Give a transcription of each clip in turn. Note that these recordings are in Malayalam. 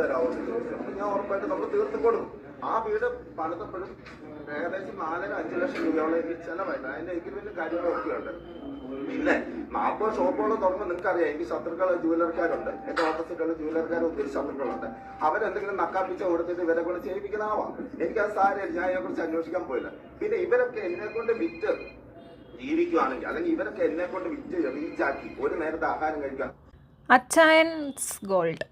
അപ്പൊ ഞാൻ ഉറപ്പായിട്ട് നമ്മൾ തീർത്ത് കൊടുക്കും ആ വീട് പണിതപ്പോഴും ഏകദേശം നാലര അഞ്ച് ലക്ഷം രൂപയോളം എനിക്ക് ചെലവായിട്ട് അതിന്റെ എഗ്രിമെന്റും കാര്യങ്ങളൊക്കെ ഉണ്ട്. പിന്നെ നാൽപ്പത് ഷോപ്പുകൾ തുറന്ന് നിങ്ങൾക്കറിയാം. എനിക്ക് ശത്രുക്കൾ ജൂലർക്കാരുണ്ട്. എന്റെ ഓപ്പോസിറ്റുള്ള ജൂലർക്കാർ ഒത്തിരി ശത്രുക്കളുണ്ട്. അവരെന്തെങ്കിലും നക്കാപ്പിച്ച കൊടുത്തിട്ട് ഇവരെ കൊണ്ട് ചെയ്യിപ്പിക്കുന്നതാവാം. എനിക്കത് സാരമില്ല ഞാൻ ഇതിനെ കുറിച്ച് അന്വേഷിക്കാൻ പോയില്ല. പിന്നെ ഇവരൊക്കെ എന്നെ കൊണ്ട് വിറ്റ് ജീവിക്കുവാണെങ്കിൽ അല്ലെങ്കിൽ ഇവരൊക്കെ എന്നെ കൊണ്ട് വിറ്റ് റീച്ചാക്കി ഒരു നേരത്തെ ആഹാരം കഴിക്കാൻ. അച്ചായൻസ് ഗോൾഡ്.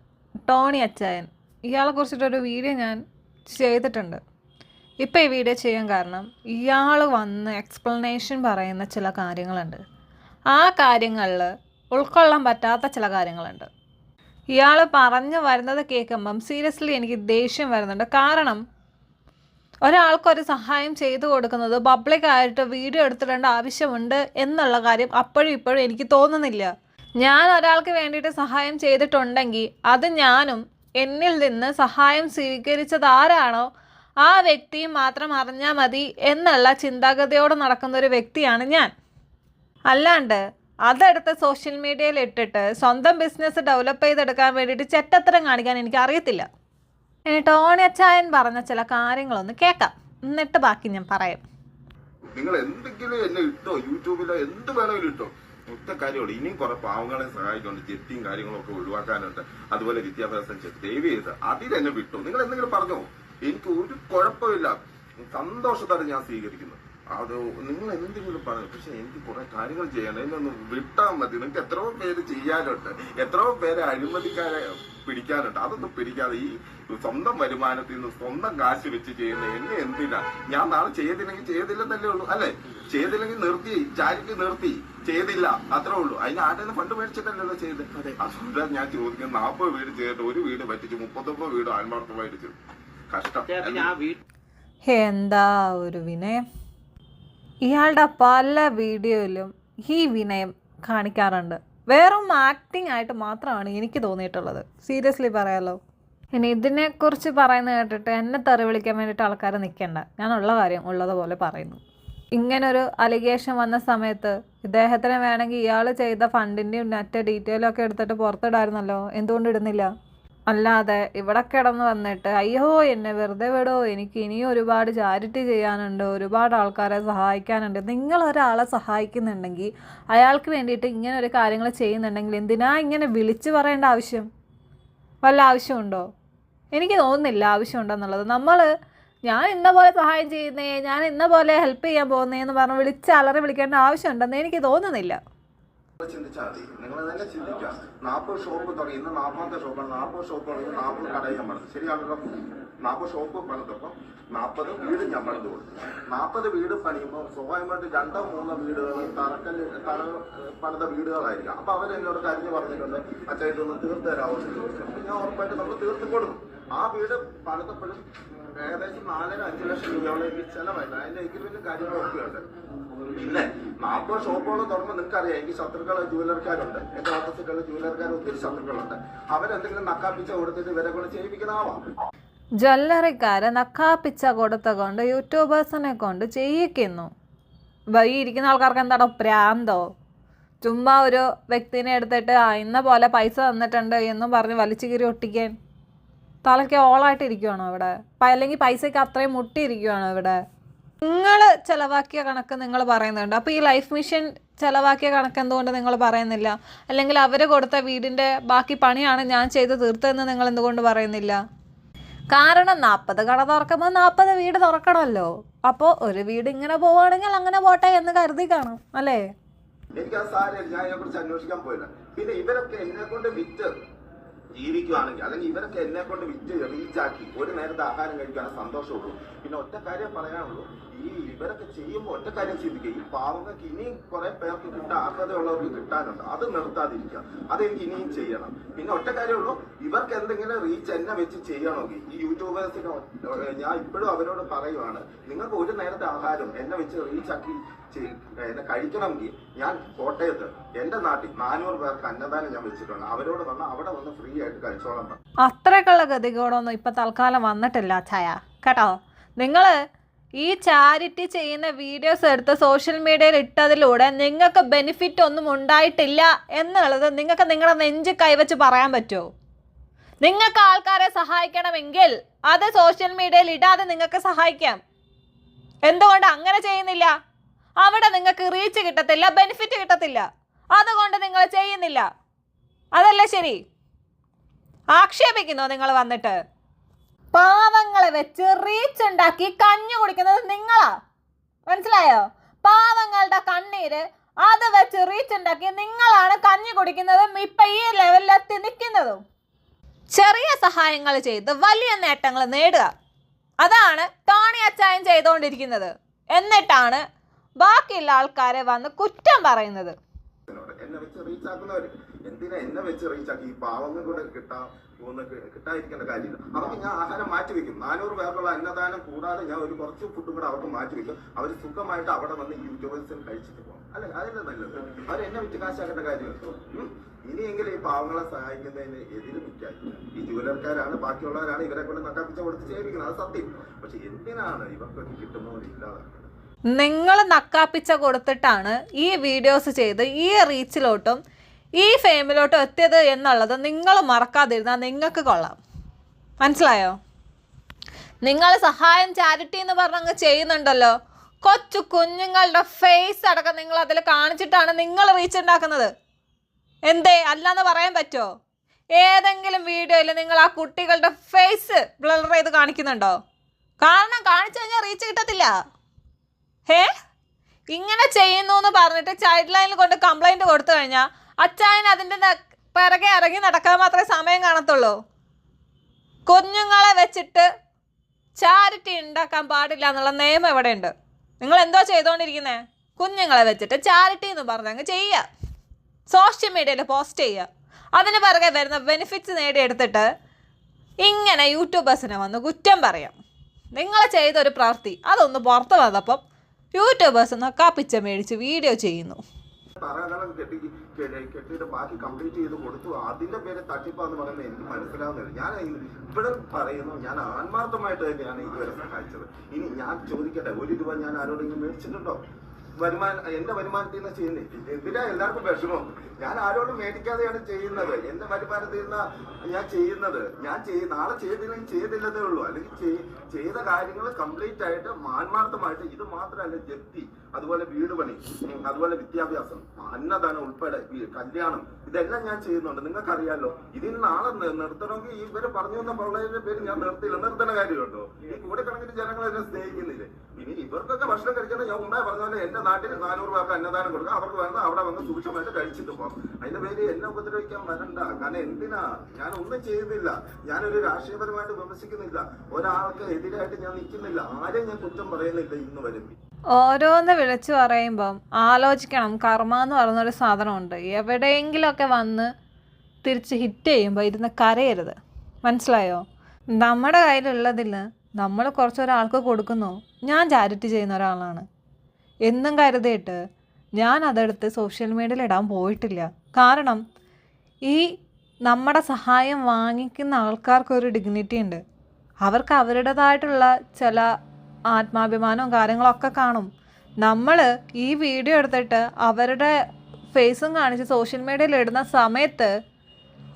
ടോണി അച്ചായൻ. ഇയാളെ കുറിച്ചിട്ടൊരു വീഡിയോ ഞാൻ ചെയ്തിട്ടുണ്ട്. ഇപ്പോൾ ഈ വീഡിയോ ചെയ്യാൻ കാരണം ഇയാൾ വന്ന് എക്സ്പ്ലനേഷൻ പറയുന്ന ചില കാര്യങ്ങളുണ്ട്. ആ കാര്യങ്ങളിൽ ഉൾക്കൊള്ളാൻ പറ്റാത്ത ചില കാര്യങ്ങളുണ്ട്. ഇയാൾ പറഞ്ഞു വരുന്നത് കേൾക്കുമ്പം സീരിയസ്ലി എനിക്ക് ദേഷ്യം വരുന്നുണ്ട്. കാരണം ഒരാൾക്കൊരു സഹായം ചെയ്തു കൊടുക്കുന്നത് പബ്ലിക്കായിട്ട് വീഡിയോ എടുത്തിടേണ്ട ആവശ്യമുണ്ട് എന്നുള്ള കാര്യം അപ്പോഴും ഇപ്പോഴും എനിക്ക് തോന്നുന്നില്ല. ഞാൻ ഒരാൾക്ക് വേണ്ടിയിട്ട് സഹായം ചെയ്തിട്ടുണ്ടെങ്കിൽ അത് ഞാനും എന്നിൽ നിന്ന് സഹായം സ്വീകരിച്ചത് ആരാണോ ആ വ്യക്തിയും മാത്രം അറിഞ്ഞാൽ മതി എന്നുള്ള ചിന്താഗതിയോടെ നടക്കുന്ന ഒരു വ്യക്തിയാണ് ഞാൻ. അല്ലാണ്ട് അതെടുത്ത് സോഷ്യൽ മീഡിയയിൽ ഇട്ടിട്ട് സ്വന്തം ബിസിനസ് ഡെവലപ്പ് ചെയ്തെടുക്കാൻ വേണ്ടിയിട്ട് ചെറ്റത്തരം കാണിക്കാൻ എനിക്ക് അറിയത്തില്ല. ഇനി ടോണി അച്ചായൻ പറഞ്ഞ ചില കാര്യങ്ങളൊന്ന് കേൾക്കാം. എന്നിട്ട് ബാക്കി ഞാൻ പറയാം. നിങ്ങൾ എന്തെങ്കിലും എന്നെ ഇട്ടോ? യൂട്യൂബിലോ എന്ത് വേണമെങ്കിലും ഇട്ടോ? ഒറ്റ കാര്യമുള്ളൂ. ഇനിയും കുറെ പാവങ്ങളെ സഹായിക്കുന്നുണ്ട്. ജെറ്റിയും കാര്യങ്ങളും ഒക്കെ ഒഴിവാക്കാനുണ്ട്. അതുപോലെ വിദ്യാഭ്യാസം ദയവ് ചെയ്ത് അതിലെന്നെ വിട്ടു. നിങ്ങൾ എന്തെങ്കിലും പറഞ്ഞോ? എനിക്ക് ഒരു കുഴപ്പമില്ല. സന്തോഷത്തോടെ ഞാൻ സ്വീകരിക്കുന്നു. അത് നിങ്ങൾ എന്തെങ്കിലും പറഞ്ഞു പക്ഷെ എനിക്ക് കുറെ കാര്യങ്ങൾ ചെയ്യണം. എന്നൊന്ന് വിട്ടാൽ മതി. നിങ്ങൾക്ക് എത്രയോ പേര് ചെയ്യാനുണ്ട്. എത്രയോ പേരെ അഴിമതിക്കാരെ പിടിക്കാനുണ്ട്. അതൊന്നും പിടിക്കാതെ ഈ സ്വന്തം വരുമാനത്തിൽ നിന്ന് സ്വന്തം കാശ് വെച്ച് ചെയ്യുന്ന എന്നെ എന്തിനാ? ഞാൻ നാളെ ചെയ്തില്ലെങ്കിൽ ചെയ്തില്ലെന്നല്ലേ ഉള്ളൂ. അല്ലെ? ചെയ്തില്ലെങ്കിൽ നിർത്തി. ചാരിറ്റി നിർത്തി. ചെയ്തില്ല. അത്രേ ഉള്ളൂ. അതിന് ആരുടെ ഫണ്ട് മേടിച്ചിട്ടല്ലല്ലോ ചെയ്ത്? അതെ. ഞാൻ ചോദിക്കുന്നത് നാൽപ്പത് വീട് ചെയ്തിട്ട് ഒരു വീട് പറ്റിച്ച് മുപ്പത്തൊമ്പത് വീട് ആത്മാർത്ഥമായിട്ട് ചെയ്തു. കഷ്ടം. എന്താ ഒരു വിനയം? ഇയാളുടെ പല വീഡിയോയിലും ഈ വിനയം കാണിക്കാറുണ്ട്. വെറും ആക്ടിങ് ആയിട്ട് മാത്രമാണ് എനിക്ക് തോന്നിയിട്ടുള്ളത്. സീരിയസ്ലി പറയാലോ? ഇനി ഇതിനെക്കുറിച്ച് പറയുന്നത് കേട്ടിട്ട് എന്നെ തെറി വിളിക്കാൻ വേണ്ടിയിട്ട് ആൾക്കാർ നിൽക്കേണ്ട. ഞാനുള്ള കാര്യം ഉള്ളതുപോലെ പറയുന്നു. ഇങ്ങനൊരു അലിഗേഷൻ വന്ന സമയത്ത് ഇദ്ദേഹത്തിന് വേണമെങ്കിൽ ഇയാൾ ചെയ്ത ഫണ്ടിന്റെയും മറ്റേ ഡീറ്റെയിലും ഒക്കെ എടുത്തിട്ട് പുറത്തിടായിരുന്നല്ലോ? എന്തുകൊണ്ട് ഇടുന്നില്ല? അല്ലാതെ ഇവിടെ കിടന്ന് വന്നിട്ട് അയ്യോ എന്നെ വെറുതെ വിടോ എനിക്ക് ഇനിയും ഒരുപാട് ചാരിറ്റി ചെയ്യാനുണ്ട് ഒരുപാട് ആൾക്കാരെ സഹായിക്കാനുണ്ട്. നിങ്ങൾ ഒരാളെ സഹായിക്കുന്നുണ്ടെങ്കിൽ അയാൾക്ക് വേണ്ടിയിട്ട് ഇങ്ങനെ ഒരു കാര്യങ്ങൾ ചെയ്യുന്നുണ്ടെങ്കിൽ എന്തിനാ ഇങ്ങനെ വിളിച്ചു പറയേണ്ട ആവശ്യം? വല്ല ആവശ്യമുണ്ടോ? എനിക്ക് തോന്നുന്നില്ല ആവശ്യമുണ്ടെന്നുള്ളത്. നമ്മൾ ഞാൻ ഇന്ന പോലെ സഹായം ചെയ്യുന്നേ ഞാൻ ഇന്ന പോലെ ഹെൽപ്പ് ചെയ്യാൻ പോകുന്നേ എന്ന് പറഞ്ഞ് വിളിച്ച് അലറി വിളിക്കേണ്ട ആവശ്യമുണ്ടെന്ന് എനിക്ക് തോന്നുന്നില്ല. ചിന്തിച്ചാൽ മതി നിങ്ങൾ തന്നെ ചിന്തിക്കുക. നാൽപ്പത് ഷോപ്പ് തുടങ്ങി. ഇന്ന് നാൽപ്പതാമത്തെ ഷോപ്പാണ്. നാൽപ്പത് ഷോപ്പ് തുടങ്ങി. നാൽപ്പത് ഞാൻ പണിത് ശരിയാണല്ലോ. നാൽപ്പത് ഷോപ്പ് പണിതപ്പം നാൽപ്പത് വീട് ഞാൻ പണിത് കൊടുത്തു. നാൽപ്പത് വീട് പണിയുമ്പോൾ സ്വാഭാവികമായിട്ട് രണ്ടോ മൂന്നോ വീടുകൾ തറക്കല്ല് തറ പണിത വീടുകളായിരിക്കും. അപ്പൊ അവരെന്നോട് എന്നോട് പറഞ്ഞിട്ടുണ്ട് അച്ഛൻ ഇതൊന്ന് തീർത്ത് അപ്പൊ ഞാൻ ഉറപ്പായിട്ട് നമ്മൾ തീർത്ത് കൊടുക്കും. ആ വീട് പണിതപ്പോഴും ഏകദേശം നാലര അഞ്ച് ലക്ഷം രൂപയോളം എനിക്ക് ചെലവായിട്ട് അതിന്റെ എഗ്രിമെന്റും കാര്യങ്ങളൊക്കെ പിന്നെ നാൽപ്പത് ഷോപ്പുകൾ തുറന്ന് നിങ്ങൾക്കറിയാം എനിക്ക് ശത്രുക്കൾ ജുവലർക്കാരുണ്ട് എന്റെ ഓപ്പോസിറ്റുള്ള ജുവലർക്കാർ ഒത്തിരി ശത്രുക്കളുണ്ട്. അവരെന്തെങ്കിലും നക്കാപ്പിച്ച കൊടുത്തിട്ട് ഇവരെ കൊണ്ട് ചെയ്യിപ്പിക്കുന്നതാവാം. ജ്വല്ലറിക്കാരെ നക്കാപ്പിച്ച കൊടുത്ത കൊണ്ട് യൂട്യൂബേഴ്സിനെ കൊണ്ട് ചെയ്യിക്കുന്നു. വൈ ഇരിക്കുന്ന ആൾക്കാർക്ക് എന്താണോ പ്രാന്തോ? ചുമ്മാ ഒരു വ്യക്തിനെ എടുത്തിട്ട് ആ ഇന്ന പോലെ പൈസ തന്നിട്ടുണ്ട് എന്നും പറഞ്ഞ് വലിച്ചു കീറി ഒട്ടിക്കാൻ. തലയ്ക്ക് ഓളായിട്ടിരിക്കുവാണോ ഇവിടെ? അല്ലെങ്കിൽ പൈസയ്ക്ക് അത്രയും മുട്ടിയിരിക്കുവാണോ ഇവിടെ? നിങ്ങൾ ചിലവാക്കിയ കണക്ക് നിങ്ങൾ പറയുന്നുണ്ട്. അപ്പോൾ ഈ ലൈഫ് മിഷൻ ചിലവാക്കിയ കണക്ക് എന്തുകൊണ്ട് നിങ്ങൾ പറയുന്നില്ല? അല്ലെങ്കിൽ അവർ കൊടുത്ത വീടിന്റെ ബാക്കി പണിയാണ് ഞാൻ ചെയ്ത് തീർത്തതെന്ന് നിങ്ങൾ എന്തുകൊണ്ട് പറയുന്നില്ല? കാരണം നാൽപ്പത് കട തുറക്കുമ്പോൾ നാൽപ്പത് വീട് തുറക്കണമല്ലോ. അപ്പോൾ ഒരു വീട് ഇങ്ങനെ പോവുകയാണെങ്കിൽ അങ്ങനെ പോട്ടെ എന്ന് കരുതി കാണും അല്ലേ? എനിക്ക് ആ ഞാൻ അന്വേഷിക്കാൻ പോയില്ല. പിന്നെ ഇവരൊക്കെ എന്നെ കൊണ്ട് വിറ്റ് ജീവിക്കുവാണെങ്കിൽ അല്ലെങ്കിൽ ഇവരൊക്കെ എന്നെ കൊണ്ട് വിറ്റ് റീച്ചാക്കി ഒരു നേരത്തെ ആഹാരം കഴിക്കാനും സന്തോഷമുള്ളൂ. പിന്നെ ഒറ്റ കാര്യം പറയാനുള്ളൂ. ഈ ഇവരൊക്കെ ചെയ്യുമ്പോൾ ഒറ്റ കാര്യം ചിന്തിക്കുക. ഈ പാവങ്ങൾക്ക് ഇനിയും കുറെ പേർക്ക് കിട്ടാൻ അർഹതയുള്ളവർക്ക് കിട്ടാനുണ്ട്. അത് നിർത്താതിരിക്കുക. അതെനിക്ക് ഇനിയും ചെയ്യണം. പിന്നെ ഒറ്റ കാര്യമുള്ളൂ. ഇവർക്ക് എന്തെങ്കിലും റീച്ച് എന്നെ വെച്ച് ചെയ്യണമെങ്കിൽ. ഈ യൂട്യൂബേഴ്സിന് ഞാൻ ഇപ്പോഴും അവരോട് പറയുവാണ്. നിങ്ങൾക്ക് ഒരു നേരത്തെ ആഹാരം എന്നെ വെച്ച് റീച്ചാക്കി എന്നെ കഴിക്കണമെങ്കിൽ ഞാൻ കോട്ടയത്ത് എന്റെ നാട്ടിൽ നാനൂറ് പേർക്ക് അന്നദാനം ഞാൻ വെച്ചിട്ടുണ്ട്. അവരോട് വന്ന് അവിടെ വന്ന് ഫ്രീ ആയിട്ട് കഴിച്ചോളാം അത്രക്കുള്ള ഗതികളൊന്നും ഇപ്പം തൽക്കാലം വന്നിട്ടില്ല ചായ കേട്ടോ? നിങ്ങൾ ഈ ചാരിറ്റി ചെയ്യുന്ന വീഡിയോസ് എടുത്ത് സോഷ്യൽ മീഡിയയിൽ ഇട്ടതിലൂടെ നിങ്ങൾക്ക് ബെനിഫിറ്റ് ഒന്നും ഉണ്ടായിട്ടില്ല എന്നുള്ളത് നിങ്ങൾക്ക് നിങ്ങളുടെ നെഞ്ച് കൈവച്ച് പറയാൻ പറ്റുമോ? നിങ്ങൾക്ക് ആൾക്കാരെ സഹായിക്കണമെങ്കിൽ അത് സോഷ്യൽ മീഡിയയിൽ ഇടാതെ നിങ്ങൾക്ക് സഹായിക്കാം. എന്തുകൊണ്ട് അങ്ങനെ ചെയ്യുന്നില്ല? അവിടെ നിങ്ങൾക്ക് റീച്ച് കിട്ടത്തില്ല ബെനിഫിറ്റ് കിട്ടത്തില്ല. അതുകൊണ്ട് നിങ്ങൾ ചെയ്യുന്നില്ല. അതല്ലേ ശരി? ആക്ഷേപിക്കുന്നോ നിങ്ങൾ വന്നിട്ട്? പാവങ്ങളെ വെച്ച് റീച്ച് ഉണ്ടാക്കി കഞ്ഞു കുടിക്കുന്നത് നിങ്ങളാ. മനസ്സിലായോ? പാവങ്ങളുടെ കണ്ണീര് അത് വെച്ച് റീച്ച് ഉണ്ടാക്കി നിങ്ങളാണ് കഞ്ഞി കുടിക്കുന്നതും ഇപ്പൊ ഈ ലെവലിലെത്തി നിൽക്കുന്നതും. ചെറിയ സഹായങ്ങൾ ചെയ്ത് വലിയ നേട്ടങ്ങൾ നേടുക. അതാണ് ടോണി അച്ചായൻ ചെയ്തുകൊണ്ടിരിക്കുന്നത്. എന്നിട്ടാണ് ബാക്കിയുള്ള ആൾക്കാരെ വന്ന് കുറ്റം പറയുന്നത്. എന്നെ വെച്ച് എന്തിനാ എന്നെ വെച്ച് അവർക്ക് ഞാൻ മാറ്റി ഞാൻ ഒരു കുറച്ച് അവർക്ക് മാറ്റി അവർ സുഖമായിട്ട് അവിടെ വന്ന് കഴിച്ചിട്ട് പോകും. നല്ലത്. എന്നെ ഇനിയെങ്കിലും ഈ പാവങ്ങളെ ഈ ബാക്കിയുള്ളവരാണ് ഇവരെ കൊണ്ട് നക്കാപ്പിച്ച കൊടുത്ത് ചെയ്യിപ്പിക്കുന്നത് അത് സത്യം. പക്ഷെ എന്തിനാണ് ഇവർക്കൊക്കെ കിട്ടുന്നവർ ഇല്ലാതാക്കുന്നത്? നിങ്ങൾ നക്കാപ്പിച്ച കൊടുത്തിട്ടാണ് ഈ വീഡിയോസ് ചെയ്ത് ഈ റീച്ചിലോട്ടും ഈ ഫെയിമിലോട്ടും എത്തിയത് എന്നുള്ളത് നിങ്ങൾ മറക്കാതിരുന്നാൽ നിങ്ങൾക്ക് കൊള്ളാം. മനസ്സിലായോ? നിങ്ങൾ സഹായം ചാരിറ്റി എന്ന് പറഞ്ഞങ്ങ് ചെയ്യുന്നുണ്ടല്ലോ. കൊച്ചു കുഞ്ഞുങ്ങളുടെ ഫേസ് അടക്കം നിങ്ങൾ അതിൽ കാണിച്ചിട്ടാണ് നിങ്ങൾ റീച്ച് ഉണ്ടാക്കുന്നത്. എന്തേ? അല്ലാന്ന് പറയാൻ പറ്റുമോ ഏതെങ്കിലും വീഡിയോയിൽ നിങ്ങൾ ആ കുട്ടികളുടെ ഫേസ് ബ്ലർ ചെയ്ത് കാണിക്കുന്നുണ്ടോ? കാരണം കാണിച്ചു കഴിഞ്ഞാൽ റീച്ച് കിട്ടത്തില്ല. ഹേ ഇങ്ങനെ ചെയ്യുന്നു എന്ന് പറഞ്ഞിട്ട് ചൈൽഡ് ലൈനിൽ കൊണ്ട് കംപ്ലൈന്റ് കൊടുത്തു കഴിഞ്ഞാൽ അച്ചായൻ അതിന്റെ പിറകെ ഇറങ്ങി നടക്കാൻ മാത്രമേ സമയം കാണത്തുള്ളൂ. കുഞ്ഞുങ്ങളെ വെച്ചിട്ട് ചാരിറ്റി ഉണ്ടാക്കാൻ പാടില്ല എന്നുള്ള നിയമം എവിടെയുണ്ട് നിങ്ങൾ എന്തോ ചെയ്തുകൊണ്ടിരിക്കുന്നത് കുഞ്ഞുങ്ങളെ വെച്ചിട്ട് ചാരിറ്റി എന്ന് പറഞ്ഞങ്ങ് ചെയ്യുക. സോഷ്യൽ മീഡിയയിൽ പോസ്റ്റ് ചെയ്യുക. അതിന് പിറകെ വരുന്ന ബെനിഫിറ്റ്സ് നേടിയെടുത്തിട്ട് ഇങ്ങനെ യൂട്യൂബേഴ്സിനെ വന്ന് കുറ്റം പറയാം. നിങ്ങൾ ചെയ്തൊരു പ്രവൃത്തി അതൊന്ന് പുറത്ത് വന്നപ്പം യൂട്യൂബേഴ്സ് നക്കാപ്പിച്ച മേടിച്ച് വീഡിയോ ചെയ്യുന്നു. തറകളം കെട്ടി ബാക്കി കംപ്ലീറ്റ് കൊടുത്തു. പറയുന്നത് എനിക്ക് മനസ്സിലാവുന്നില്ല. ഞാൻ പറയുന്നു ഞാൻ ആത്മാർത്ഥമായിട്ട് തന്നെയാണ് ഇതുവരെ സഹായിച്ചത്. ഇനി ഞാൻ ചോദിക്കട്ടെ ഒരു രൂപ ഞാൻ ആരോടെങ്കിലും മേടിച്ചിട്ടുണ്ടോ? വരുമാനം എന്റെ വരുമാനത്തിൽ നിന്ന് ചെയ്യുന്നത് എന്തിനാ എല്ലാവർക്കും വിഷമം? ഞാൻ ആരോടും മേടിക്കാതെയാണ് ചെയ്യുന്നത്. എന്റെ വരുമാനത്തിൽ നിന്ന് ഞാൻ ചെയ്യുന്നത്. ഞാൻ നാളെ ചെയ്തില്ലെങ്കിൽ ചെയ്തില്ലതേ ഉള്ളൂ. അല്ലെങ്കിൽ ചെയ്ത കാര്യങ്ങൾ കംപ്ലീറ്റ് ആയിട്ട് മാന്മാർത്ഥമായിട്ട് ഇത് മാത്രമല്ല ജപ്തി. അതുപോലെ വീട് പണി അതുപോലെ വിദ്യാഭ്യാസം അന്നദാനം ഉൾപ്പെടെ കല്യാണം ഇതെല്ലാം ഞാൻ ചെയ്യുന്നുണ്ട്. നിങ്ങൾക്കറിയാലോ ഇതിൽ നാളെ നിർത്തണമെങ്കിൽ ഇവർ പറഞ്ഞു തന്ന പ്രളയത്തിന്റെ പേര് ഞാൻ നിർത്തില്ല നിർത്തണ കാര്യമുണ്ടോ? ഈ കൂടെക്കണക്കിന് ജനങ്ങൾ എന്നെ സ്നേഹിക്കുന്നില്ലേ? ഇനി ഇവർക്കൊക്കെ ഭക്ഷണം കഴിക്കണം. ഞാൻ മുമ്പേ പറഞ്ഞ പോലെ എന്റെ നാട്ടിൽ നാനൂറ് പേർക്ക് അന്നദാനം കൊടുക്കുക അവർക്ക് വേണ്ട അവിടെ വന്ന് സൂക്ഷ്മമായിട്ട് കഴിച്ചിട്ട് പോകാം. അതിന്റെ പേര് എന്നെ ഉപദ്രവിക്കാൻ വരണ്ട. കാരണം എന്തിനാ? ഞാൻ ഒന്നും ചെയ്യുന്നില്ല. ഞാനൊരു രാഷ്ട്രീയപരമായിട്ട് വിമർശിക്കുന്നില്ല. ഒരാൾക്ക് എതിരായിട്ട് ഞാൻ നിൽക്കുന്നില്ല. ആരെയും ഞാൻ കുറ്റം പറയുന്നില്ല ഇന്ന് വരും. ഓരോന്ന് വിളിച്ചു പറയുമ്പം ആലോചിക്കണം. കർമ്മ എന്ന് പറയുന്നൊരു സാധനമുണ്ട്. എവിടെയെങ്കിലുമൊക്കെ വന്ന് തിരിച്ച് ഹിറ്റ് ചെയ്യുമ്പോൾ ഇരുന്ന് കരയരുത്. മനസ്സിലായോ? നമ്മുടെ കയ്യിലുള്ളതിൽ നമ്മൾ കുറച്ചൊരാൾക്ക് കൊടുക്കുന്നു. ഞാൻ ചാരിറ്റി ചെയ്യുന്ന ഒരാളാണ്. എന്നും കരുതിയിട്ട് ഞാൻ അതെടുത്ത് സോഷ്യൽ മീഡിയയിൽ ഇടാൻ പോയിട്ടില്ല. കാരണം ഈ നമ്മുടെ സഹായം വാങ്ങിക്കുന്ന ആൾക്കാർക്കൊരു ഡിഗ്നിറ്റി ഉണ്ട്. അവർക്ക് അവരുടേതായിട്ടുള്ള ചില ആത്മാഭിമാനവും കാര്യങ്ങളൊക്കെ കാണും. നമ്മൾ ഈ വീഡിയോ എടുത്തിട്ട് അവരുടെ ഫേസും കാണിച്ച് സോഷ്യൽ മീഡിയയിൽ ഇടുന്ന സമയത്ത്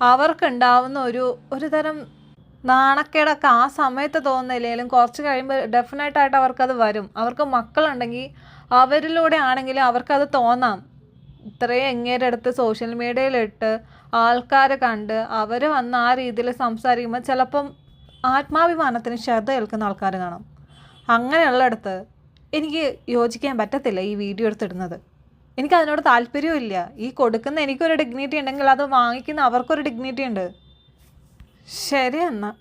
അവർക്കുണ്ടാവുന്ന ഒരു ഒരു തരം നാണക്കേടൊക്കെ ആ സമയത്ത് തോന്നുന്നില്ലെങ്കിലും കുറച്ച് കഴിയുമ്പോൾ ഡെഫിനറ്റായിട്ട് അവർക്കത് വരും. അവർക്ക് മക്കളുണ്ടെങ്കിൽ അവരിലൂടെ ആണെങ്കിലും അവർക്കത് തോന്നാം. ഇത്രയും എങ്ങേരെ അടുത്ത് സോഷ്യൽ മീഡിയയിലിട്ട് ആൾക്കാർ കണ്ട് അവർ വന്ന് ആ രീതിയിൽ സംസാരിക്കുമ്പോൾ ചിലപ്പം ആത്മാഭിമാനത്തിന് ശ്രദ്ധ ഏൽക്കുന്ന ആൾക്കാർ കാണാം. അങ്ങനെയുള്ളിടത്ത് എനിക്ക് യോജിക്കാൻ പറ്റത്തില്ല ഈ വീഡിയോ എടുത്തിടുന്നത്. എനിക്ക് അതിനോട് താല്പര്യവും ഇല്ല ഈ കൊടുക്കുന്ന എനിക്കൊരു ഡിഗ്നിറ്റി ഉണ്ടെങ്കിൽ അത് വാങ്ങിക്കുന്ന അവർക്കൊരു ഡിഗ്നിറ്റി ഉണ്ട്. ശരി എന്നാൽ